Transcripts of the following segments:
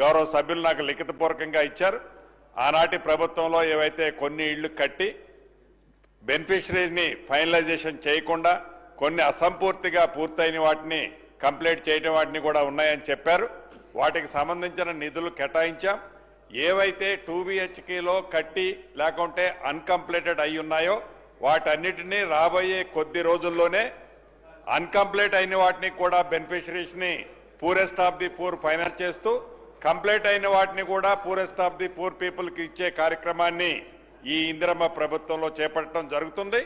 గౌరవ సభ్యులు నాకు లిఖితపూర్వకంగా ఇచ్చారు. ఆనాటి ప్రభుత్వంలో ఏవైతే కొన్ని ఇళ్ళు కట్టి బెనిఫిషరీని ఫైనలైజేషన్ చేయకుండా కొన్ని అసంపూర్తిగా పూర్తయిన వాటిని కంప్లీట్ చేయడం వాటిని కూడా ఉన్నాయని చెప్పారు. వాటికి సంబంధించిన నిధులు కేటాయించాం. ఏవైతే టూ బిహెచ్కేలో కట్టి లేకుంటే అన్కంప్లీటెడ్ అయి ఉన్నాయో వాటన్నిటినీ రాబోయే కొద్ది రోజుల్లోనే అన్కంప్లీట్ అయిన వాటిని కూడా బెనిఫిషరీస్ని purest of the poor finance చేస్తూ కంప్లీట్ అయిన వాటిని కూడా పూరెస్ట్ ఆఫ్ ది పూర్ పీపుల్కి ఇచ్చే కార్యక్రమాన్ని ఈ ఇందిరమ్మ ప్రభుత్వంలో చేపట్టడం జరుగుతుంది.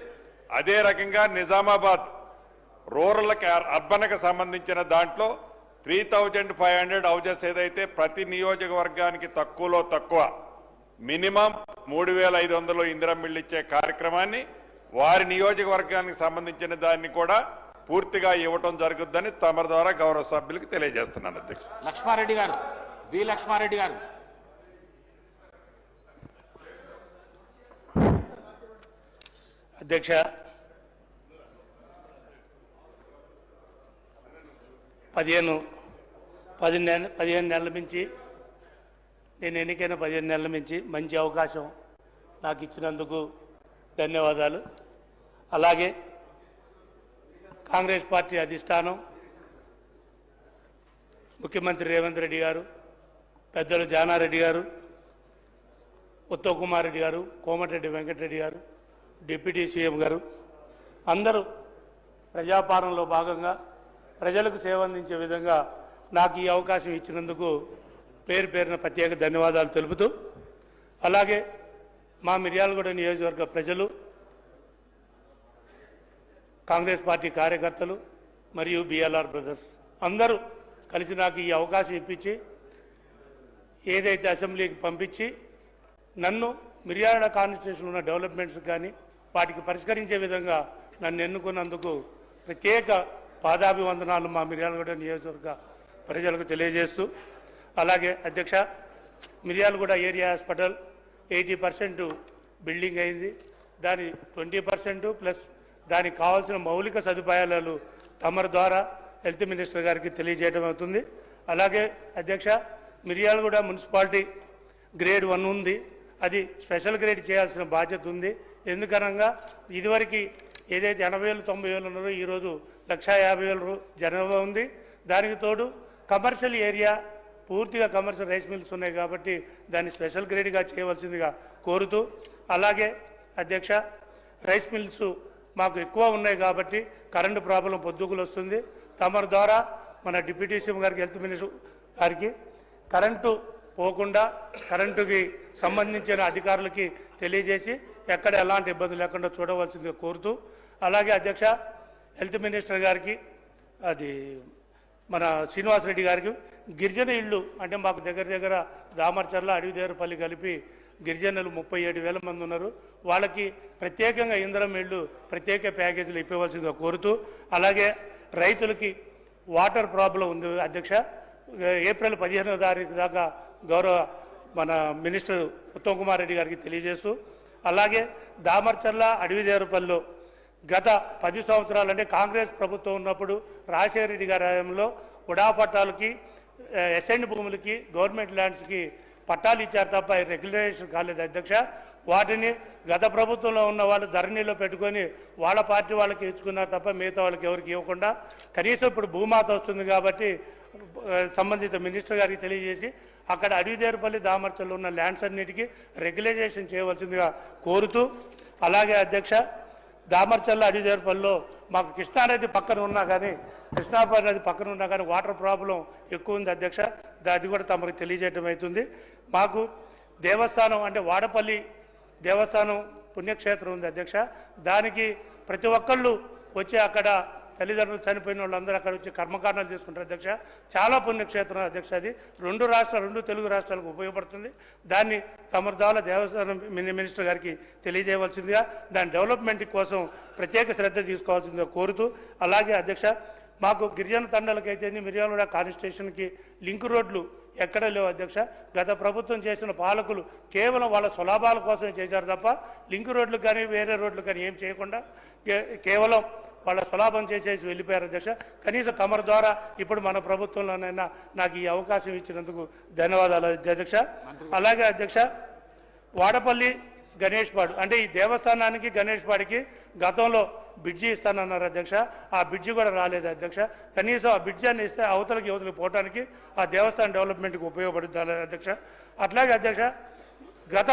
అదే రకంగా నిజామాబాద్ రూరల్కి అర్బన్కి సంబంధించిన దాంట్లో three thousand five hundred houses ఏదైతే ప్రతి నియోజకవర్గానికి తక్కువలో తక్కువ మినిమం మూడు వేల ఐదు వందలు ఇందిరమ్మిళ్ళు ఇచ్చే కార్యక్రమాన్ని వారి నియోజకవర్గానికి సంబంధించిన దాన్ని కూడా పూర్తిగా ఇవ్వటం జరుగుద్దని తమ ద్వారా గౌరవ సభ్యులకు తెలియజేస్తున్నాను అధ్యక్ష లక్ష్మారెడ్డి గారు వి లక్ష్మారెడ్డి గారు. అధ్యక్ష. పదిహేను పది నెల పదిహేను నెలల నుంచి నేను ఎన్నికైన పదిహేను నెలల నుంచి మంచి అవకాశం నాకు ఇచ్చినందుకు ధన్యవాదాలు. అలాగే కాంగ్రెస్ పార్టీ అధిష్టానం ముఖ్యమంత్రి రేవంత్ రెడ్డి గారు పెద్దలు జానారెడ్డి గారు ఉత్తమ్ కుమార్ రెడ్డి గారు కోమటిరెడ్డి వెంకటరెడ్డి గారు డిప్యూటీ సీఎం గారు అందరూ ప్రజాపాలనలో భాగంగా ప్రజలకు సేవ అందించే విధంగా నాకు ఈ అవకాశం ఇచ్చినందుకు పేరు పేరున ప్రత్యేక ధన్యవాదాలు తెలుపుతూ అలాగే మా మిర్యాలగూడ నియోజకవర్గ ప్రజలు కాంగ్రెస్ పార్టీ కార్యకర్తలు మరియు బిఎల్ఆర్ బ్రదర్స్ అందరూ కలిసి నాకు ఈ అవకాశం ఇప్పించి ఏదైతే అసెంబ్లీకి పంపించి నన్ను మిర్యాడ కాన్స్టిట్యూషన్ ఉన్న డెవలప్మెంట్స్ కానీ వాటికి పరిష్కరించే విధంగా నన్ను ఎన్నుకున్నందుకు ప్రత్యేక పాదాభివందనాలు మా మిర్యాలగూడ నియోజకవర్గ ప్రజలకు తెలియజేస్తూ అలాగే అధ్యక్ష Miryalaguda area hospital eighty percent building అయింది. దాని ట్వంటీ పర్సెంట్ ప్లస్ దానికి కావాల్సిన మౌలిక సదుపాయాలు తమరి ద్వారా హెల్త్ మినిస్టర్ గారికి తెలియజేయడం అవుతుంది. అలాగే అధ్యక్ష మిర్యాలగూడ మున్సిపాలిటీ గ్రేడ్ వన్ ఉంది. అది స్పెషల్ గ్రేడ్ చేయాల్సిన బాధ్యత ఉంది. ఎందుకనగా ఇదివరకు ఏదైతే ఎనభై వేలు తొంభై వేలు ఉన్నారో ఈరోజు లక్షా యాభై వేల జనాభా ఉంది. దానికి తోడు కమర్షియల్ ఏరియా పూర్తిగా కమర్షియల్ రైస్ మిల్స్ ఉన్నాయి కాబట్టి దాన్ని స్పెషల్ గ్రేడ్గా చేయవలసిందిగా కోరుతూ అలాగే అధ్యక్ష రైస్ మిల్స్ మాకు ఎక్కువ ఉన్నాయి కాబట్టి కరెంటు ప్రాబ్లం పొద్దుకులు వస్తుంది తమరి ద్వారా మన డిప్యూటీ సీఎం గారికి హెల్త్ మినిస్టర్ గారికి కరెంటు పోకుండా కరెంటుకి సంబంధించిన అధికారులకి తెలియజేసి ఎక్కడ ఎలాంటి ఇబ్బంది లేకుండా చూడవలసిందిగా కోరుతూ అలాగే అధ్యక్ష హెల్త్ మినిస్టర్ గారికి అది మన శ్రీనివాసరెడ్డి గారికి గిరిజన ఇళ్ళు అంటే మాకు దగ్గర దగ్గర దామర్చర్ల అడవిదేవరపల్లి కలిపి గిరిజనులు ముప్పై ఏడు వేల మంది ఉన్నారు. వాళ్ళకి ప్రత్యేకంగా ఇంధనం ఇళ్ళు ప్రత్యేక ప్యాకేజీలు ఇప్పవలసిందిగా కోరుతూ అలాగే రైతులకి వాటర్ ప్రాబ్లం ఉంది అధ్యక్ష. ఏప్రిల్ పదిహేనవ తారీఖు దాకా గౌరవ మన మినిస్టర్ ఉత్తమ్ కుమార్ రెడ్డి గారికి తెలియజేస్తూ అలాగే దామర్చర్ల అడవిదేవరపల్లిలో గత పది సంవత్సరాలు అంటే కాంగ్రెస్ ప్రభుత్వం ఉన్నప్పుడు రాజశేఖర రెడ్డి గారి హయాంలో ఉడా పట్టాలకి ఎస్ఎండ్ భూములకి గవర్నమెంట్ ల్యాండ్స్కి పట్టాలు ఇచ్చారు తప్ప రెగ్యులరేషన్ కాలేదు అధ్యక్ష. వాటిని గత ప్రభుత్వంలో ఉన్న వాళ్ళు ధరణిలో పెట్టుకొని వాళ్ళ పార్టీ వాళ్ళకి ఇచ్చుకున్నారు తప్ప మిగతా వాళ్ళకి ఎవరికి ఇవ్వకుండా కనీసం ఇప్పుడు భూమాత వస్తుంది కాబట్టి సంబంధిత మినిస్టర్ గారికి తెలియజేసి అక్కడ అడవిదేరుపల్లి దామర్చల్లో ఉన్న ల్యాండ్స్ అన్నిటికీ రెగ్యులైజేషన్ చేయవలసిందిగా కోరుతూ అలాగే అధ్యక్ష దామర్చల్ల అడిదేరుపల్లిలో మాకు కృష్ణానది పక్కన ఉన్నా కానీ కృష్ణాపల్లి నది పక్కన ఉన్నా కానీ వాటర్ ప్రాబ్లం ఎక్కువ ఉంది అధ్యక్ష. అది కూడా తమకు తెలియజేయడం అవుతుంది. మాకు దేవస్థానం అంటే వాడపల్లి దేవస్థానం పుణ్యక్షేత్రం ఉంది అధ్యక్ష. దానికి ప్రతి ఒక్కళ్ళు వచ్చి అక్కడ తల్లిదండ్రులు చనిపోయిన వాళ్ళందరూ అక్కడ వచ్చి కర్మకాండాలు చేసుకుంటారు అధ్యక్ష. చాలా పుణ్యక్షేత్రం అధ్యక్ష అది. రెండు రాష్ట్రాలు రెండు తెలుగు రాష్ట్రాలకు ఉపయోగపడుతుంది. దాన్ని సమర్థాల దేవస్థానం మిని- మినిస్టర్ గారికి తెలియజేయవలసిందిగా దాని డెవలప్మెంట్ కోసం ప్రత్యేక శ్రద్ధ తీసుకోవాల్సిందిగా కోరుతూ అలాగే అధ్యక్ష మాకు గిరిజన తండాలకైతే మిర్యాలగూడ కాన్స్టిట్యూషన్కి లింక్ రోడ్లు ఎక్కడ లేవు అధ్యక్ష. గత ప్రభుత్వం చేసిన పాలకులు కేవలం వాళ్ళ స్వలాభాల కోసమే చేశారు తప్ప లింక్ రోడ్లు కానీ వేరే రోడ్లు కానీ ఏం చేయకుండా కేవలం వాళ్ళ సులాభం చేసేసి వెళ్ళిపోయారు అధ్యక్ష. కనీసం తమరి ద్వారా ఇప్పుడు మన ప్రభుత్వంలోనైనా నాకు ఈ అవకాశం ఇచ్చినందుకు ధన్యవాదాలు అధ్యక్ష. అలాగే అధ్యక్ష వాడపల్లి గణేష్ పాడు అంటే ఈ దేవస్థానానికి గణేష్ పాడికి గతంలో బ్రిడ్జి ఇస్తానన్నారు అధ్యక్ష. ఆ బ్రిడ్జి కూడా రాలేదు అధ్యక్ష. కనీసం ఆ బ్రిడ్జి అని ఇస్తే అవతలకి యువతలకి పోవడానికి ఆ దేవస్థానం డెవలప్మెంట్కి ఉపయోగపడుతుంది అధ్యక్ష? అట్లాగే అధ్యక్ష గత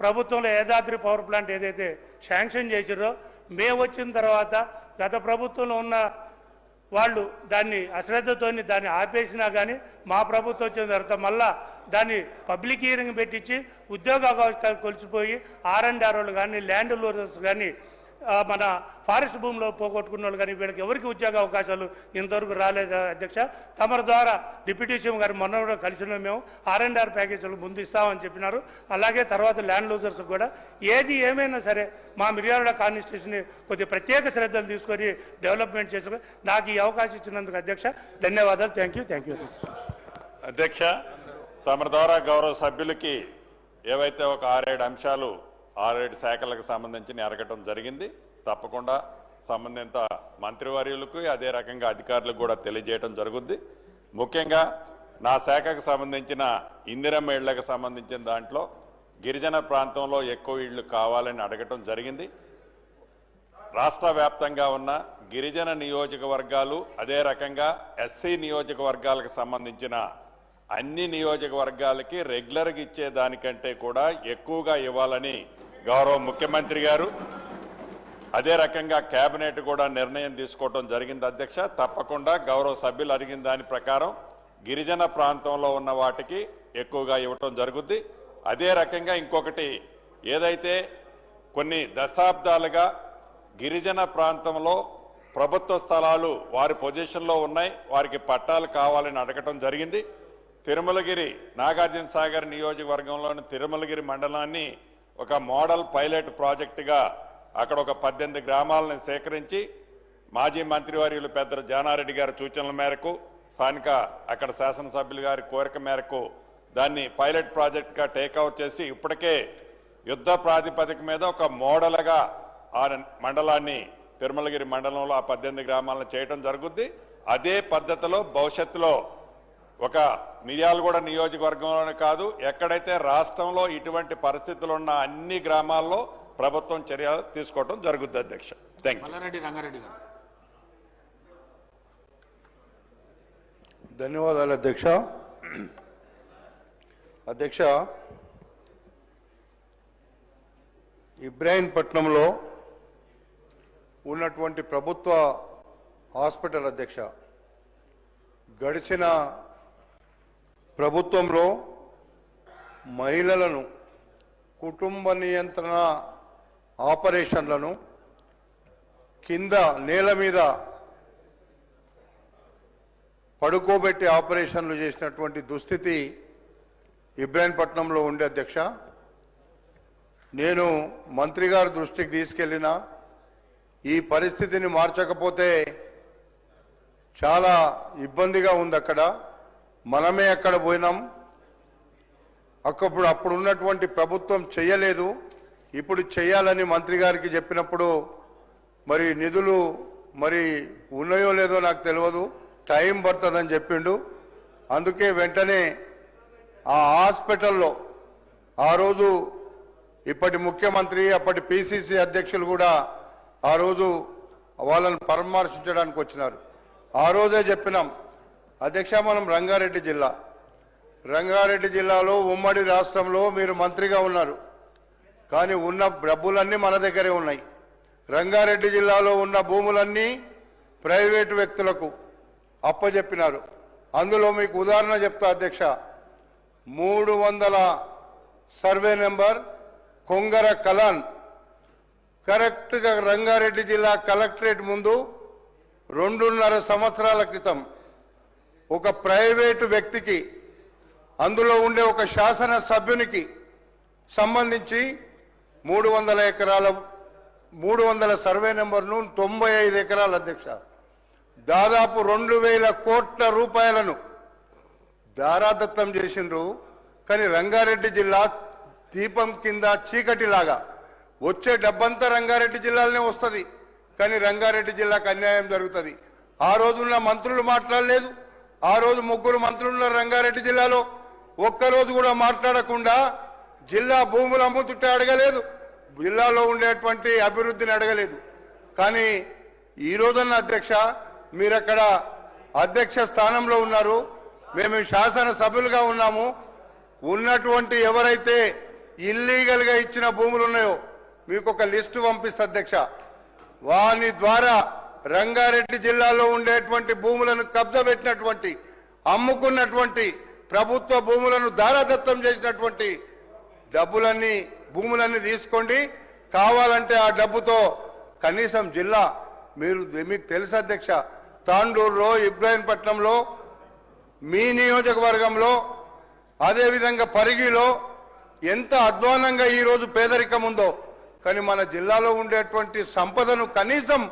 ప్రభుత్వంలో యాదాద్రి పవర్ ప్లాంట్ ఏదైతే శాంక్షన్ చేసిరో మేము వచ్చిన తర్వాత గత ప్రభుత్వంలో ఉన్న వాళ్ళు దాన్ని అశ్రద్ధతోని దాన్ని ఆపేసినా కానీ మా ప్రభుత్వం వచ్చిన తర్వాత మళ్ళా దాన్ని పబ్లిక్ హియరింగ్ పెట్టించి ఉద్యోగ అవకాశాలు కొలిసిపోయి ఆర్ అండ్ ఆర్ వాళ్ళు కానీ ల్యాండ్ లోనర్స్ కానీ మన ఫారెస్ట్ భూమిలో పోగొట్టుకున్న వాళ్ళు కానీ వీళ్ళకి ఎవరికి ఉద్యోగ అవకాశాలు ఇంతవరకు రాలేదు అధ్యక్ష. తమరి ద్వారా డిప్యూటీ సీఎం గారు మొన్న కూడా కలిసిన మేము ఆర్ అండ్ ఆర్ ప్యాకేజీలు ముందు ఇస్తామని చెప్పినారు. అలాగే తర్వాత ల్యాండ్ లూజర్స్ కూడా. ఏది ఏమైనా సరే మా మిర్యాల కాన్స్టిట్యూషన్ని కొద్దిగా ప్రత్యేక శ్రద్ధలు తీసుకొని డెవలప్మెంట్ చేసుకుని నాకు ఈ అవకాశం ఇచ్చినందుకు అధ్యక్ష ధన్యవాదాలు. థ్యాంక్ యూ థ్యాంక్ యూ అధ్యక్ష. తమ ద్వారా గౌరవ సభ్యులకి ఏవైతే ఒక ఆరేడు అంశాలు ఆరేడు శాఖలకు సంబంధించి ఎరగటం జరిగింది. తప్పకుండా సంబంధిత మంత్రివర్యులకు అదే రకంగా అధికారులకు కూడా తెలియజేయడం జరుగుద్ది. ముఖ్యంగా నా శాఖకు సంబంధించిన ఇందిరమ్మ ఇళ్ళకు సంబంధించిన దాంట్లో గిరిజన ప్రాంతంలో ఎక్కువ ఇళ్ళు కావాలని అడగటం జరిగింది. రాష్ట్ర వ్యాప్తంగా ఉన్న గిరిజన నియోజకవర్గాలు అదే రకంగా ఎస్సీ నియోజకవర్గాలకు సంబంధించిన అన్ని నియోజకవర్గాలకి రెగ్యులర్గా ఇచ్చే దానికంటే కూడా ఎక్కువగా ఇవ్వాలని గౌరవ ముఖ్యమంత్రి గారు అదే రకంగా కేబినెట్ కూడా నిర్ణయం తీసుకోవడం జరిగింది అధ్యక్ష. తప్పకుండా గౌరవ సభ్యులు అడిగిన దాని ప్రకారం గిరిజన ప్రాంతంలో ఉన్న వాటికి ఎక్కువగా ఇవ్వటం జరుగుద్ది. అదే రకంగా ఇంకొకటి ఏదైతే కొన్ని దశాబ్దాలుగా గిరిజన ప్రాంతంలో ప్రభుత్వ స్థలాలు వారి పొజిషన్లో ఉన్నాయి వారికి పట్టాలు కావాలని అడగటం జరిగింది. తిరుమలగిరి నాగార్జున సాగర్ నియోజకవర్గంలోని తిరుమలగిరి మండలాన్ని ఒక మోడల్ పైలట్ ప్రాజెక్టుగా అక్కడ ఒక పద్దెనిమిది గ్రామాలను సేకరించి మాజీ మంత్రివర్యులు పెద్ద జానారెడ్డి గారి సూచనల మేరకు స్థానిక అక్కడ శాసనసభ్యులు గారి కోరిక మేరకు దాన్ని పైలట్ ప్రాజెక్ట్గా టేక్అవుట్ చేసి ఇప్పటికే యుద్ధ ప్రాతిపదిక మీద ఒక మోడల్గా ఆ మండలాన్ని తిరుమలగిరి మండలంలో ఆ పద్దెనిమిది గ్రామాలను చేయడం జరుగుద్ది. అదే పద్ధతిలో భవిష్యత్తులో ఒక మిర్యాలగూడ నియోజకవర్గంలోనే కాదు ఎక్కడైతే రాష్ట్రంలో ఇటువంటి పరిస్థితులు ఉన్న అన్ని గ్రామాల్లో ప్రభుత్వం చర్యలు తీసుకోవడం జరుగుద్ది అధ్యక్ష. థ్యాంక్ రంగారెడ్డి గారు. ధన్యవాదాలు అధ్యక్ష. అధ్యక్ష ఇబ్రాహీంపట్నంలో ఉన్నటువంటి ప్రభుత్వ హాస్పిటల్ అధ్యక్ష గడిచిన ప్రభుత్వంలో మహిళలను కుటుంబ నియంత్రణ ఆపరేషన్లను కింద నేల మీద పడుకోబెట్టి ఆపరేషన్లు చేసినటువంటి దుస్థితి ఇబ్రాహీంపట్నంలో ఉండే అధ్యక్ష. నేను మంత్రి గారి దృష్టికి తీసుకెళ్ళిన ఈ పరిస్థితిని మార్చకపోతే చాలా ఇబ్బందిగా ఉంది అక్కడ. మనమే అక్కడ పోయినాం? అప్పుడు అప్పుడు ఉన్నటువంటి ప్రభుత్వం చేయలేదు. ఇప్పుడు చేయాలని మంత్రి గారికి చెప్పినప్పుడు మరి నిధులు మరి ఉన్నాయో లేదో నాకు తెలియదు. టైం పడుతుందని చెప్పిండు. అందుకే వెంటనే ఆ హాస్పిటల్లో ఆ రోజు ఇప్పటి ముఖ్యమంత్రి అప్పటి పిసిసి అధ్యక్షులు కూడా ఆ రోజు వాళ్ళని పరామర్శించడానికి వచ్చినారు. ఆ రోజే చెప్పినాం. అధ్యక్ష మనం రంగారెడ్డి జిల్లా. రంగారెడ్డి జిల్లాలో ఉమ్మడి రాష్ట్రంలో మీరు మంత్రిగా ఉన్నారు. కానీ ఉన్న డబ్బులన్నీ మన దగ్గరే ఉన్నాయి. రంగారెడ్డి జిల్లాలో ఉన్న భూములన్నీ ప్రైవేటు వ్యక్తులకు అప్పజెప్పినారు. అందులో మీకు ఉదాహరణ చెప్తా అధ్యక్ష. మూడు వందల సర్వే నెంబర్ కొంగర కలాన్. కరెక్ట్గా రంగారెడ్డి జిల్లా కలెక్టరేట్ ముందు రెండున్నర సంవత్సరాల క్రితం ఒక ప్రైవేటు వ్యక్తికి అందులో ఉండే ఒక శాసన సభ్యునికి సంబంధించి మూడు వందల ఎకరాల మూడు వందల సర్వే నెంబర్ను తొంభై ఐదు ఎకరాల అధ్యక్ష. దాదాపు రెండు వేల కోట్ల రూపాయలను దారాదత్తం చేసిండ్రు. కానీ రంగారెడ్డి జిల్లా దీపం కింద చీకటిలాగా వచ్చే డబ్బంతా రంగారెడ్డి జిల్లాలోనే వస్తుంది. కానీ రంగారెడ్డి జిల్లాకు అన్యాయం జరుగుతుంది. ఆ రోజున్న మంత్రులు మాట్లాడలేదు. ఆ రోజు ముగ్గురు మంత్రులు రంగారెడ్డి జిల్లాలో. ఒక్కరోజు కూడా మాట్లాడకుండా జిల్లా భూములు అమ్ముతుంటే అడగలేదు. జిల్లాలో ఉండేటువంటి అభివృద్ధిని అడగలేదు. కానీ ఈ రోజున్న అధ్యక్ష మీరక్కడ అధ్యక్ష స్థానంలో ఉన్నారు. మేము శాసన సభ్యులుగా ఉన్నాము. ఉన్నటువంటి ఎవరైతే ఇల్లీగల్గా ఇచ్చిన భూములు ఉన్నాయో మీకు ఒక లిస్టు పంపిస్తా అధ్యక్ష. వాని ద్వారా రంగారెడ్డి జిల్లాలో ఉండేటువంటి భూములను కబ్జా పెట్టినటువంటి అమ్ముకున్నటువంటి ప్రభుత్వ భూములను దారాదత్తం చేసినటువంటి డబ్బులన్నీ భూములన్నీ తీసుకోండి. కావాలంటే ఆ డబ్బుతో కనీసం జిల్లా మీరు మీకు తెలుసు అధ్యక్ష తాండూరులో ఇబ్రాహీంపట్నంలో మీ నియోజకవర్గంలో అదేవిధంగా పరిగిలో ఎంత అధ్వానంగా ఈరోజు పేదరికం ఉందో. కానీ మన జిల్లాలో ఉండేటువంటి సంపదను కనీసం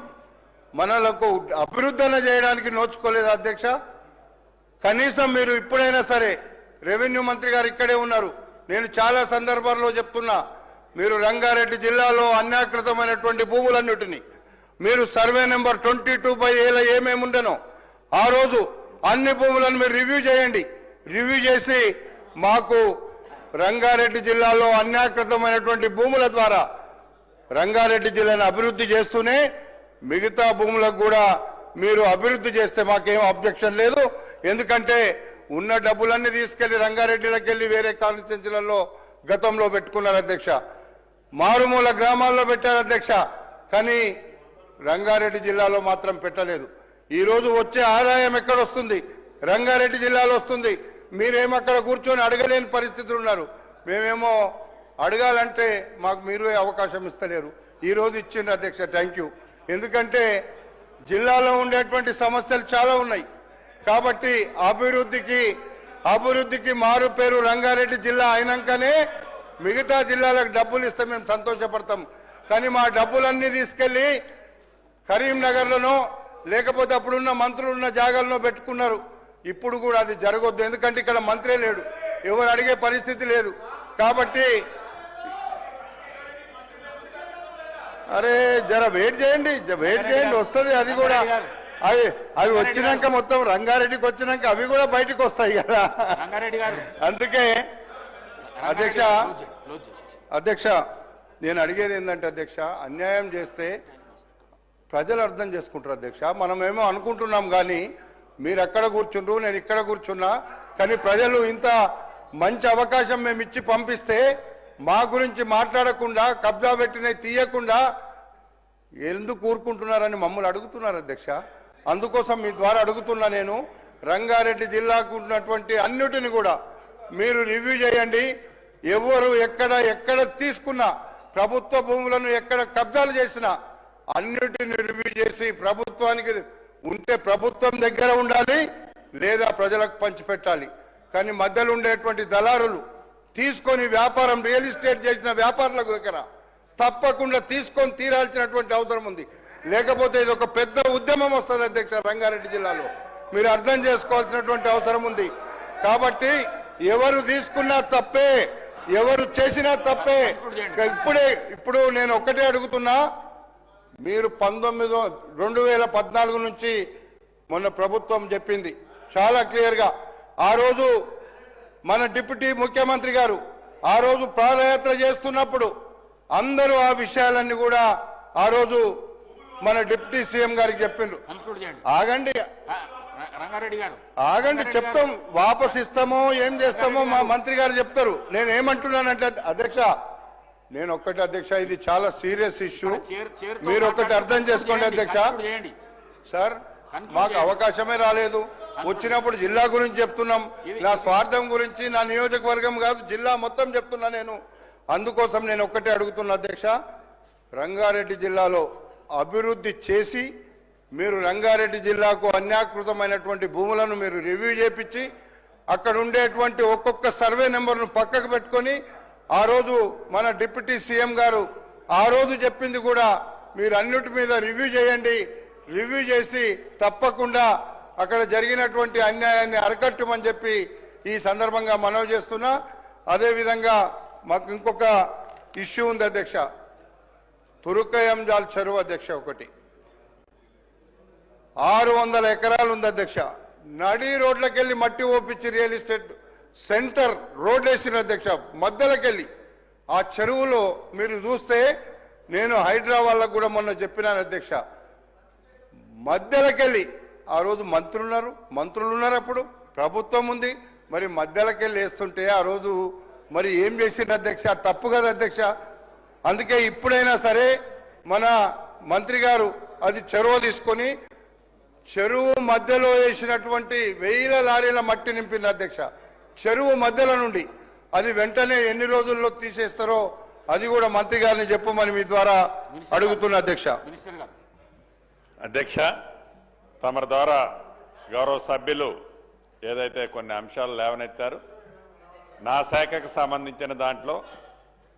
మనలకు అభివృద్ధి చేయడానికి నోచుకోలేదు అధ్యక్ష. కనీసం మీరు ఇప్పుడైనా సరే రెవెన్యూ మంత్రి గారు ఇక్కడే ఉన్నారు. నేను చాలా సందర్భాల్లో చెప్తున్నా మీరు రంగారెడ్డి జిల్లాలో అన్యాకృతమైనటువంటి భూములన్నిటిని మీరు survey number twenty two by ఏలో ఏమేమి ఉండనో ఆ రోజు అన్ని భూములను మీరు రివ్యూ చేయండి. రివ్యూ చేసి మాకు రంగారెడ్డి జిల్లాలో అన్యాకృతమైనటువంటి భూముల ద్వారా రంగారెడ్డి జిల్లాను అభివృద్ధి చేస్తూనే మిగతా భూములకు కూడా మీరు అభివృద్ధి చేస్తే మాకేం అబ్జెక్షన్ లేదు. ఎందుకంటే ఉన్న డబ్బులన్నీ తీసుకెళ్ళి రంగారెడ్డిలకు వెళ్ళి వేరే కాన్స్టిట్యున్సీలలో గతంలో పెట్టుకున్నారు అధ్యక్ష. మారుమూల గ్రామాల్లో పెట్టారు అధ్యక్ష. కానీ రంగారెడ్డి జిల్లాలో మాత్రం పెట్టలేదు. ఈరోజు వచ్చే ఆదాయం ఎక్కడ వస్తుంది? రంగారెడ్డి జిల్లాలో వస్తుంది. మీరేమో అక్కడ కూర్చొని అడగలేని పరిస్థితులు ఉన్నారు. మేమేమో అడగాలంటే మాకు మీరు అవకాశం ఇస్తలేరు. ఈరోజు ఇచ్చిండ్రు అధ్యక్ష. Thank you. ఎందుకంటే జిల్లాలో ఉండేటువంటి సమస్యలు చాలా ఉన్నాయి. కాబట్టి అభివృద్ధికి అభివృద్ధికి మారు పేరు రంగారెడ్డి జిల్లా అయినాకనే మిగతా జిల్లాలకు డబ్బులు ఇస్తే మేము సంతోషపడతాం. కానీ మా డబ్బులన్నీ తీసుకెళ్ళి కరీంనగర్లోనో లేకపోతే అప్పుడున్న మంత్రులు ఉన్న జాగాల్లో పెట్టుకున్నారు. ఇప్పుడు కూడా అది జరగొద్దు. ఎందుకంటే ఇక్కడ మంత్రే లేడు. ఎవరు అడిగే పరిస్థితి లేదు. కాబట్టి అరే జర వెయిట్ చేయండి. వెయిట్ చేయండి వస్తుంది అది కూడా. అవి అవి వచ్చినాక మొత్తం రంగారెడ్డికి వచ్చినాక అవి కూడా బయటకు వస్తాయి కదా. రంగారెడ్డి గారు. అందుకే అధ్యక్ష. అధ్యక్ష నేను అడిగేది ఏంటంటే అధ్యక్ష అన్యాయం చేస్తే ప్రజలు అర్థం చేసుకుంటారు అధ్యక్ష. మనమేమో అనుకుంటున్నాం కానీ మీరు అక్కడ కూర్చుండ్రు నేను ఇక్కడ కూర్చున్నా కానీ ప్రజలు ఇంత మంచి అవకాశం మేము ఇచ్చి పంపిస్తే మా గురించి మాట్లాడకుండా కబ్జా పెట్టినవి తీయకుండా ఎందుకు ఊరుకుంటున్నారని మమ్మల్ని అడుగుతున్నారు అధ్యక్ష. అందుకోసం మీ ద్వారా అడుగుతున్నా నేను రంగారెడ్డి జిల్లాకు ఉన్నటువంటి అన్నిటిని కూడా మీరు రివ్యూ చేయండి. ఎవరు ఎక్కడ ఎక్కడ తీసుకున్నా ప్రభుత్వ భూములను ఎక్కడ కబ్జాలు చేసినా అన్నిటిని రివ్యూ చేసి ప్రభుత్వానికి ఉంటే ప్రభుత్వం దగ్గర ఉండాలి లేదా ప్రజలకు పంచిపెట్టాలి. కానీ మధ్యలో ఉండేటువంటి దళారులు తీసుకొని వ్యాపారం రియల్ ఎస్టేట్ చేసిన వ్యాపారులకు దగ్గర తప్పకుండా తీసుకొని తీరాల్సినటువంటి అవసరం ఉంది. లేకపోతే ఇది ఒక పెద్ద ఉద్యమం వస్తుంది అధ్యక్ష రంగారెడ్డి జిల్లాలో. మీరు అర్థం చేసుకోవాల్సినటువంటి అవసరం ఉంది. కాబట్టి ఎవరు తీసుకున్నా తప్పే ఎవరు చేసినా తప్పే. ఇప్పుడే ఇప్పుడు నేను ఒక్కటే అడుగుతున్నా మీరు పంతొమ్మిది రెండు వేల పద్నాలుగు నుంచి మొన్న ప్రభుత్వం చెప్పింది. చాలా క్లియర్గా. ఆ రోజు మన డిప్యూటీ ముఖ్యమంత్రి గారు ఆ రోజు పాదయాత్ర చేస్తున్నప్పుడు అందరూ ఆ విషయాలన్నీ కూడా ఆ రోజు మన డిప్యూటీ సీఎం గారికి చెప్పిండ్రు. ఆగండి. రంగారెడ్డి గారు. ఆగండి చెప్తాం. వాపస్ ఇస్తామో ఏం చేస్తామో మా మంత్రి గారు చెప్తారు. నేను ఏమంటున్నానంటే అధ్యక్ష నేను ఒక్కటి అధ్యక్ష ఇది చాలా సీరియస్ ఇష్యూ. మీరు ఒకటి మాట్లాడుతూ అర్థం చేసుకోండి అధ్యక్ష. సార్ మాకు. అవకాశమే రాలేదు. వచ్చినప్పుడు జిల్లా గురించి చెప్తున్నాం. నా స్వార్థం గురించి నా నియోజకవర్గం కాదు జిల్లా మొత్తం చెప్తున్నా నేను. అందుకోసం నేను ఒక్కటే అడుగుతున్నా అధ్యక్ష. రంగారెడ్డి జిల్లాలో అభివృద్ధి చేసి మీరు రంగారెడ్డి జిల్లాకు అన్యాకృతమైనటువంటి భూములను మీరు రివ్యూ చేపించి అక్కడ ఉండేటువంటి ఒక్కొక్క సర్వే నెంబర్ను పక్కకు పెట్టుకొని ఆ రోజు మన డిప్యూటీ సీఎం గారు ఆ రోజు చెప్పింది కూడా మీరు అన్నిటి మీద రివ్యూ చేయండి. రివ్యూ చేసి తప్పకుండా అక్కడ జరిగినటువంటి అన్యాయాన్ని అరికట్టమని చెప్పి ఈ సందర్భంగా మనవి చేస్తున్నా. అదేవిధంగా మాకు ఇంకొక ఇష్యూ ఉంది అధ్యక్ష. తురుకయంజాల్ చెరువు అధ్యక్ష ఒకటి. ఆరు వందల ఎకరాలు ఉంది అధ్యక్ష. నడి రోడ్లకెళ్ళి మట్టి ఓపించి రియల్ ఎస్టేట్ సెంటర్ రోడ్లు వేసిన అధ్యక్ష మధ్యలోకెళ్ళి. ఆ చెరువులో మీరు చూస్తే నేను హైదరాబాద్లో కూడా మొన్న చెప్పినాను అధ్యక్ష. మధ్యలోకెళ్ళి ఆ రోజు మంత్రులు ఉన్నారు. మంత్రులు ఉన్నారు అప్పుడు. ప్రభుత్వం ఉంది. మరి మధ్యలోకెళ్ళి వేస్తుంటే ఆ రోజు మరి ఏం చేసింది అధ్యక్ష? తప్పు కదా అధ్యక్ష? అందుకే ఇప్పుడైనా సరే మన మంత్రి గారు అది చెరువు తీసుకొని చెరువు మధ్యలో వేసినటువంటి వేల లారీల మట్టి నింపింది అధ్యక్ష. చెరువు మధ్యలో నుండి అది వెంటనే ఎన్ని రోజుల్లో తీసేస్తారో అది కూడా మంత్రి గారిని చెప్పమని మీ ద్వారా అడుగుతున్నా అధ్యక్ష. మినిస్టర్ గారు. అధ్యక్ష తమ ద్వారా గౌరవ సభ్యులు ఏదైతే కొన్ని అంశాలు లేవనెత్తారు నా శాఖకు సంబంధించిన దాంట్లో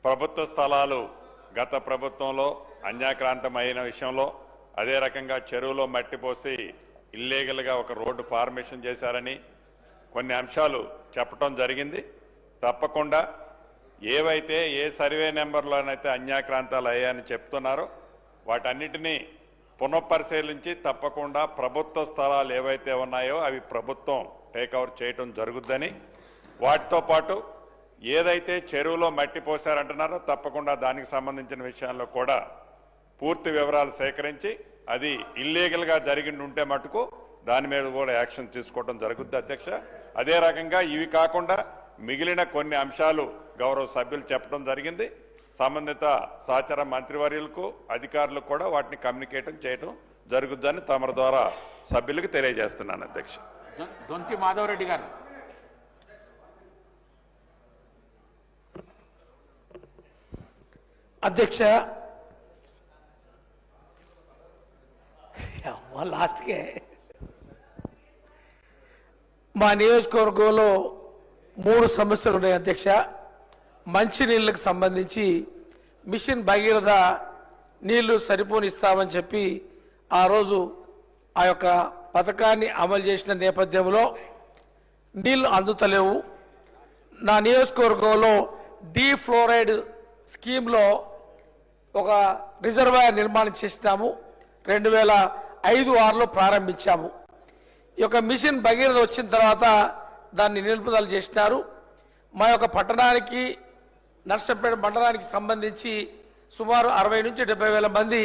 ప్రభుత్వ స్థలాలు గత ప్రభుత్వంలో అన్యాక్రాంతమైన విషయంలో అదే రకంగా చెరువులో మట్టి పోసి ఇల్లీగల్గా ఒక రోడ్డు ఫార్మేషన్ చేశారని కొన్ని అంశాలు చెప్పడం జరిగింది. తప్పకుండా ఏవైతే ఏ సర్వే నెంబర్లోనైతే అన్యాక్రాంతాలు అయ్యాయని చెప్తున్నారో వాటన్నిటినీ పునఃపరిశీలించి తప్పకుండా ప్రభుత్వ స్థలాలు ఏవైతే ఉన్నాయో అవి ప్రభుత్వం టేక్ఓవర్ చేయటం జరుగుద్దని. వాటితో పాటు ఏదైతే చెరువులో మట్టి పోసారంటున్నారో తప్పకుండా దానికి సంబంధించిన విషయాల్లో కూడా పూర్తి వివరాలు సేకరించి అది ఇల్లీగల్గా జరిగి ఉంటే మటుకు దాని మీద కూడా యాక్షన్ తీసుకోవడం జరుగుద్ది అధ్యక్ష. అదే రకంగా ఇవి కాకుండా మిగిలిన కొన్ని అంశాలు గౌరవ సభ్యులు చెప్పడం జరిగింది. సంబంధిత సహచార మంత్రివర్యులకు అధికారులకు కూడా వాటిని కమ్యూనికేట్ చేయడం జరుగుద్దని తమ ద్వారా సభ్యులకు తెలియజేస్తున్నాను అధ్యక్ష. దొంతి మాధవరెడ్డి గారు. అధ్యక్ష లాస్ట్కే. మా నియోజకవర్గంలో మూడు సమస్యలు ఉన్నాయి అధ్యక్ష. మంచినీళ్ళకు సంబంధించి మిషన్ భగీరథ నీళ్ళు సరిపోనిస్తామని చెప్పి ఆ రోజు ఆ యొక్క పథకాన్ని అమలు చేసిన నేపథ్యంలో నీళ్ళు అందుతలేవు. నా నియోజకవర్గంలో డీ ఫ్లోరైడ్ స్కీమ్లో ఒక రిజర్వాయర్ నిర్మాణం చేసినాము. రెండు వేల ఐదు ఆరులో ప్రారంభించాము. ఈ యొక్క మిషన్ భగీరథ వచ్చిన తర్వాత దాన్ని నిలుపుదల చేసినారు. మా యొక్క పట్టణానికి నర్సంపేట మండలానికి సంబంధించి సుమారు అరవై నుంచి డెబ్బై వేల మంది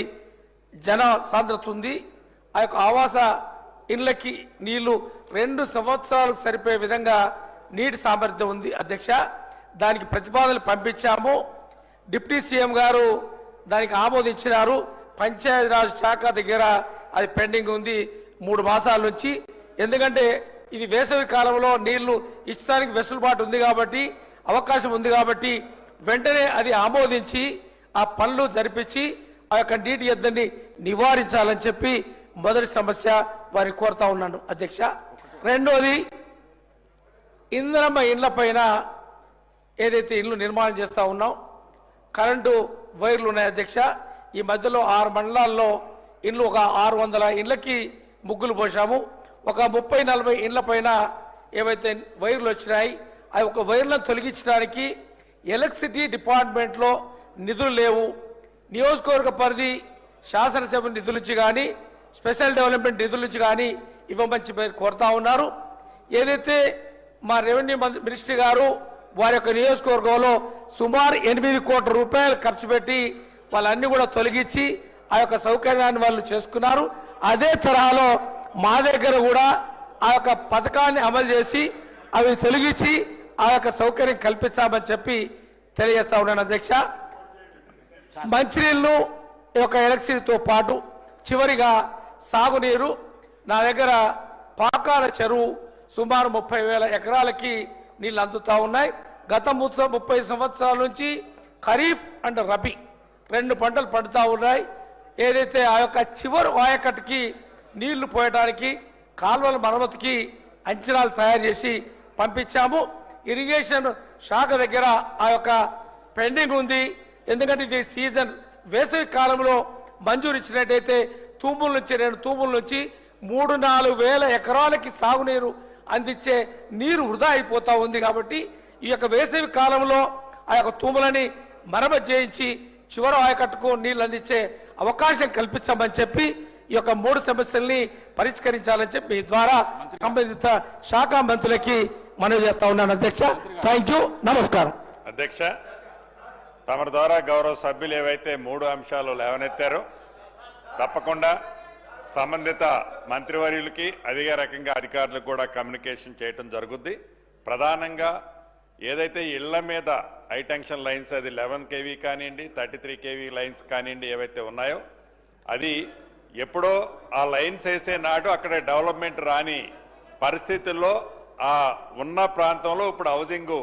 జన సాంద్రత ఉంది. ఆ యొక్క ఆవాస ఇళ్ళకి నీళ్ళు రెండు సంవత్సరాలకు సరిపోయే విధంగా నీటి సామర్థ్యం ఉంది అధ్యక్ష. దానికి ప్రతిపాదనలు పంపించాము. డిప్యూటీ సీఎం గారు దానికి ఆమోదించినారు. పంచాయతీరాజ్ శాఖ దగ్గర అది పెండింగ్ ఉంది మూడు మాసాల నుంచి. ఎందుకంటే ఇది వేసవి కాలంలో నీళ్ళు ఇచ్చడానికి వెసులుబాటు ఉంది కాబట్టి అవకాశం ఉంది కాబట్టి వెంటనే అది ఆమోదించి ఆ పనులు జరిపించి ఆ యొక్క నీటి ఎద్దని నివారించాలని చెప్పి మొదటి సమస్య వారిని కోరుతా ఉన్నాను. అధ్యక్ష రెండోది ఇంద్రమ్మ ఇండ్ల పైన ఏదైతే ఇల్లు నిర్మాణం చేస్తూ ఉన్నాం కరెంటు వైర్లు ఉన్నాయి అధ్యక్ష. ఈ మధ్యలో ఆరు మండలాల్లో ఇండ్లు ఒక ఆరు వందల ఇండ్లకి ముగ్గులు పోసాము ఒక ముప్పై నలభై ఇండ్ల పైన ఏవైతే వైర్లు వచ్చినాయి ఆ ఒక వైర్లను తొలగించడానికి ఎలక్ట్రిసిటీ డిపార్ట్మెంట్లో నిధులు లేవు. నియోజకవర్గ పరిధి శాసనసభ నిధుల నుంచి కానీ స్పెషల్ డెవలప్మెంట్ నిధుల నుంచి కానీ ఇవ్వమని చెప్పి కోరుతా ఉన్నారు. ఏదైతే మా రెవెన్యూ మంత్రి మినిస్టర్ గారు వారి యొక్క నియోజకవర్గంలో సుమారు ఎనిమిది కోట్ల రూపాయలు ఖర్చు పెట్టి వాళ్ళన్ని కూడా తొలగించి ఆ యొక్క సౌకర్యాన్ని వాళ్ళు చేసుకున్నారు. అదే తరహాలో మా దగ్గర కూడా ఆ యొక్క పథకాన్ని అమలు చేసి అవి తొలగించి ఆ యొక్క సౌకర్యం కల్పించామని చెప్పి తెలియజేస్తా ఉన్నాను అధ్యక్ష. మంచినీళ్ళు ఈ యొక్క ఎలక్ట్రిసిటీతో పాటు చివరిగా సాగునీరు. నా దగ్గర పాకాల చెరువు సుమారు ముప్పై వేల ఎకరాలకి నీళ్ళు అందుతా ఉన్నాయి. గత ముప్పై సంవత్సరాల నుంచి ఖరీఫ్ అండ్ రబీ రెండు పంటలు పండుతూ ఉన్నాయి. ఏదైతే ఆ యొక్క చివరి వాయకట్టుకి నీళ్ళు పోయడానికి కాలువల మరమ్మతుకి అంచనాలు తయారు చేసి పంపించాము. ఇరిగేషన్ శాఖ దగ్గర ఆ యొక్క పెండింగ్ ఉంది. ఎందుకంటే ఇది సీజన్ వేసవి కాలంలో మంజూరు ఇచ్చినట్టయితే తూముల నుంచి రెండు తూముల నుంచి మూడు నాలుగు వేల ఎకరాలకి సాగునీరు అందించే నీరు వృధా అయిపోతూ ఉంది కాబట్టి ఈ యొక్క వేసవి కాలంలో ఆ యొక్క తూములని మరమ చేయించి చివరి ఆయకట్టుకు నీళ్ళు అందించే అవకాశం కల్పించమని చెప్పి ఈ యొక్క మూడు సమస్యల్ని పరిష్కరించాలని చెప్పి మీ ద్వారా సంబంధిత శాఖ మంత్రులకి మనవి చేస్తా ఉన్నాను అధ్యక్ష. థ్యాంక్ యూ నమస్కారం. అధ్యక్ష తమ ద్వారా గౌరవ సభ్యులు ఏవైతే మూడు అంశాలు లేవనెత్తారో తప్పకుండా సంబంధిత మంత్రివర్యులకి అదే రకంగా అధికారులకు కూడా కమ్యూనికేషన్ చేయటం జరుగుద్ది. ప్రధానంగా ఏదైతే ఇళ్ళ మీద హైటెన్షన్ లైన్స్ అది లెవెన్ కేవీ కానివ్వండి థర్టీ త్రీ కేవీ లైన్స్ కానివ్వండి ఏవైతే ఉన్నాయో అది ఎప్పుడో ఆ లైన్స్ వేసే నాడు అక్కడ డెవలప్మెంట్ రాని పరిస్థితుల్లో ఆ ఉన్న ప్రాంతంలో ఇప్పుడు హౌసింగ్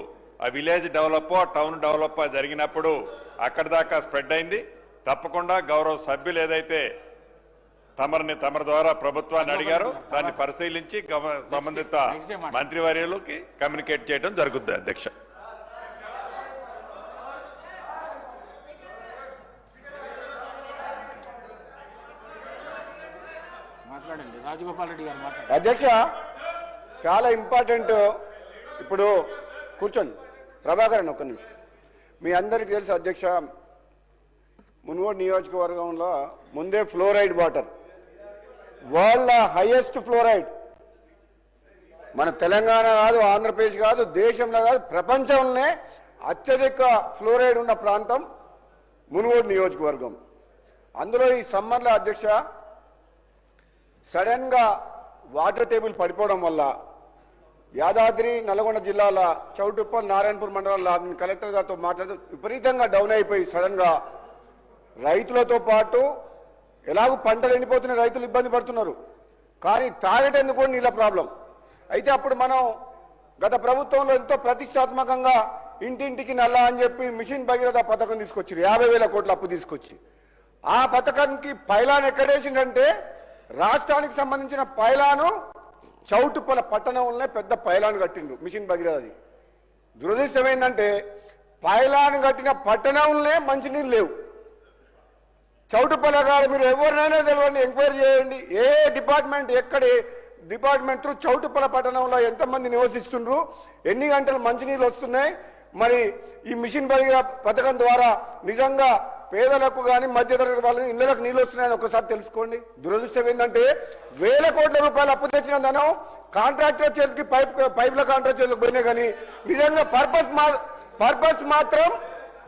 ఆ విలేజ్ డెవలప్ ఆ టౌన్ డెవలప్ జరిగినప్పుడు అక్కడ దాకా స్ప్రెడ్ అయింది. తప్పకుండా గౌరవ సభ్యులు ఏదైతే తమరిని తమరి ద్వారా ప్రభుత్వాన్ని అడిగారో దాన్ని పరిశీలించి సంబంధిత. మంత్రివర్యులకి కమ్యూనికేట్ చేయడం జరుగుద్ది అధ్యక్ష. మాట్లాడండి. రాజగోపాల్ రెడ్డి గారు మాట్లాడండి. అధ్యక్ష చాలా ఇంపార్టెంట్. ఇప్పుడు కూర్చోండి. ప్రభాకరన్ ఒక్క నిమిషం. మీ అందరికీ తెలుసు అధ్యక్ష మున్గోడు నియోజకవర్గంలో ముందే fluoride water. World highest fluoride. మన తెలంగాణ కాదు ఆంధ్రప్రదేశ్ కాదు దేశంలో కాదు ప్రపంచంలోనే అత్యధిక ఫ్లోరైడ్ ఉన్న ప్రాంతం మునుగోడు నియోజకవర్గం. అందులో ఈ సమ్మర్లో అధ్యక్ష సడన్గా వాటర్ టేబుల్ పడిపోవడం వల్ల యాదాద్రి నల్గొండ జిల్లాల చౌటుప్పల్ నారాయణపూర్ మండలంలో కలెక్టర్ గారితో మాట్లాడుతూ విపరీతంగా డౌన్ అయిపోయి సడన్గా రైతులతో పాటు ఎలాగో పంటలు ఎండిపోతున్న రైతులు ఇబ్బంది పడుతున్నారు. కానీ తాగేటందుకు కూడా నీళ్ళ ప్రాబ్లం. అయితే అప్పుడు మనం గత ప్రభుత్వంలో ఎంతో ప్రతిష్టాత్మకంగా ఇంటింటికి నల్లా అని చెప్పి మిషన్ భగీరథ పథకం తీసుకొచ్చారు యాభై వేల కోట్ల అప్పు తీసుకొచ్చి. ఆ పథకానికి పైలాన్ ఎక్కడేసిందంటే రాష్ట్రానికి సంబంధించిన పైలాను చౌటుపల పట్టణంలోనే పెద్ద పైలాన్ కట్టిండు మిషన్ భగీరథది. దురదృష్టం ఏంటంటే పైలాన్ కట్టిన పట్టణంలోనే మంచినీళ్ళు లేవు. చౌటుపల గారు మీరు ఎవరినైనా తెలియండి ఎంక్వైరీ చేయండి. ఏ డిపార్ట్మెంట్ ఎక్కడ డిపార్ట్మెంట్ చౌటుపల పట్టణంలో ఎంతమంది నివసిస్తుండ్రు ఎన్ని గంటలు మంచినీళ్ళు వస్తున్నాయి మరి ఈ మిషన్ బదిగా పథకం ద్వారా నిజంగా పేదలకు కానీ మధ్యతరగతి వాళ్ళకి ఇళ్ళకు నీళ్ళు వస్తున్నాయని ఒకసారి తెలుసుకోండి. దురదృష్టం ఏంటంటే వేల కోట్ల రూపాయలు అప్పు తెచ్చిన ధనం కాంట్రాక్టర్ చేతికి పైప్ పైపుల కాంట్రాక్టర్ చేతికి పోయినాయి కానీ నిజంగా పర్పస్ మా పర్పస్ మాత్రం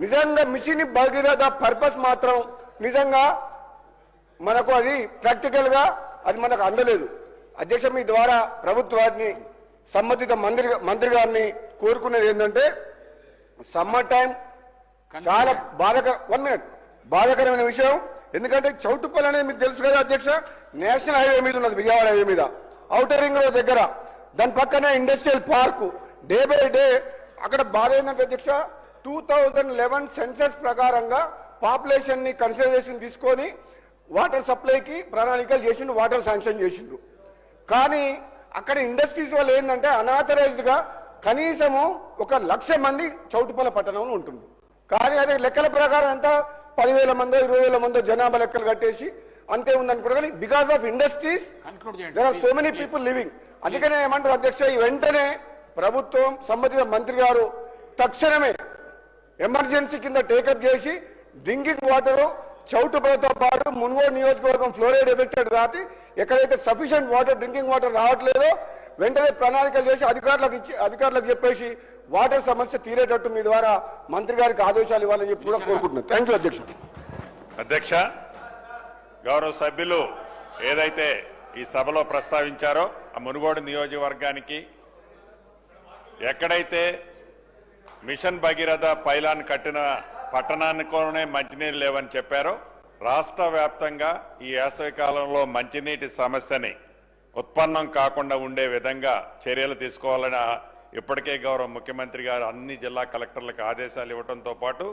నిజంగా మిషన్ భగీరథ పర్పస్ మాత్రం నిజంగా మనకు అది ప్రాక్టికల్గా అది మనకు అందలేదు. అధ్యక్ష మీ ద్వారా ప్రభుత్వాన్ని సంబంధిత మంత్రి మంత్రి గారిని కోరుకునేది ఏంటంటే సమ్మర్ టైం చాలా బాధకర వన్ మినిట్. బాధాకరమైన విషయం. ఎందుకంటే చౌటుపల్లి అనేది మీకు తెలుసు కదా అధ్యక్ష? నేషనల్ హైవే మీద ఉన్నది విజయవాడ హైవే మీద. ఔటర్ రింగ్ రోడ్ దగ్గర. దాని పక్కనే industrial park. Day by day అక్కడ బాధ ఏంటంటే అధ్యక్ష? టూ థౌజండ్ లెవెన్ సెన్సెస్ ప్రకారంగా పాపులేషన్ని కన్సిడరేషన్ తీసుకొని వాటర్ సప్లైకి ప్రణాళికలు చేసిండు వాటర్ శాంక్షన్ చేసిండు. కానీ అక్కడ ఇండస్ట్రీస్ వల్ల ఏంటంటే అనాథరైజ్డ్గా కనీసము ఒక లక్ష మంది చౌటుపల్ల పట్టణంలో ఉంటుంది కానీ అదే లెక్కల ప్రకారం ఎంత? పదివేల మందో ఇరవై వేల మందో జనాభా లెక్కలు కట్టేసి అంతే ఉందనుకుంటా కానీ because of industries there are so many people living అందుకనే ఏమంటారు అధ్యక్ష వెంటనే ప్రభుత్వం సంబంధిత మంత్రి గారు తక్షణమే ఎమర్జెన్సీ కింద టేకప్ చేసి డ్రింకింగ్ వాటర్ చౌటుపలతో పాటు మున్గోడు నియోజకవర్గం ఫ్లోరైడ్ ఎఫెక్టెడ్ రాతి ఎక్కడైతే సఫిషియెంట్ వాటర్ డ్రింకింగ్ వాటర్ రావట్లేదో వెంటనే ప్రణాళికలు చేసి అధికారులకు ఇచ్చి అధికారులకు చెప్పేసి వాటర్ సమస్య తీరేటట్టు మీ ద్వారా మంత్రి గారికి ఆదేశాలు ఇవ్వాలని చెప్పి కూడా కోరుకుంటున్నాను. థ్యాంక్ యూ అధ్యక్ష. అధ్యక్ష గౌరవ సభ్యులు ఏదైతే ఈ సభలో ప్రస్తావించారో ఆ మునుగోడు నియోజకవర్గానికి ఎక్కడైతే మిషన్ భగీరథ పైలాన్ కట్టిన పట్టణానికోనే మంచినీరు లేవని చెప్పారో రాష్ట్ర వ్యాప్తంగా ఈ వేసవి కాలంలో మంచినీటి సమస్యని ఉత్పన్నం కాకుండా ఉండే విధంగా చర్యలు తీసుకోవాలని ఇప్పటికే గౌరవ ముఖ్యమంత్రి గారు అన్ని జిల్లా కలెక్టర్లకు ఆదేశాలు ఇవ్వడంతో పాటు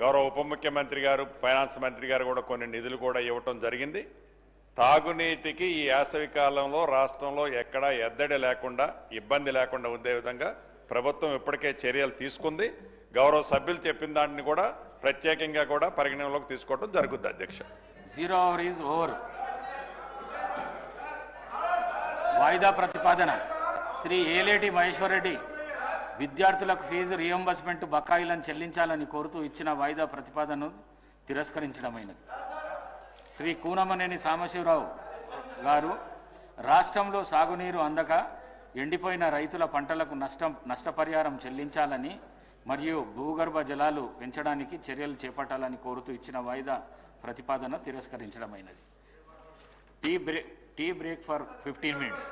గౌరవ ఉప ముఖ్యమంత్రి గారు ఫైనాన్స్ మంత్రి గారు కూడా కొన్ని నిధులు కూడా ఇవ్వటం జరిగింది. తాగునీటికి ఈ వేసవి కాలంలో రాష్ట్రంలో ఎక్కడా ఎద్దడి లేకుండా ఇబ్బంది లేకుండా ఉండే విధంగా ప్రభుత్వం ఇప్పటికే చర్యలు తీసుకుంది. గౌరవ సభ్యులు చెప్పిన దాన్ని కూడా ప్రత్యేకంగా కూడా పరిగణనలోకి తీసుకోవడం జరుగుద్ది అధ్యక్ష. జీరో అవర్ ఈజ్ ఓవర్ వాయిదా ప్రతిపాదన. శ్రీ ఏలేటి మహేశ్వరరెడ్డి విద్యార్థులకు ఫీజు రియంబర్స్మెంట్ బకాయిలను చెల్లించాలని కోరుతూ ఇచ్చిన వాయిదా ప్రతిపాదనను తిరస్కరించడమైనది. శ్రీ కూనమనేని సాంబశివరావు గారు రాష్ట్రంలో సాగునీరు అందక ఎండిపోయిన రైతుల పంటలకు నష్టం నష్టపరిహారం చెల్లించాలని మరియు భూగర్భ జలాలు పెంచడానికి చర్యలు చేపట్టాలని కోరుతూ ఇచ్చిన వాయిదా ప్రతిపాదన తిరస్కరించడమైనది. Tea break tea break for fifteen minutes.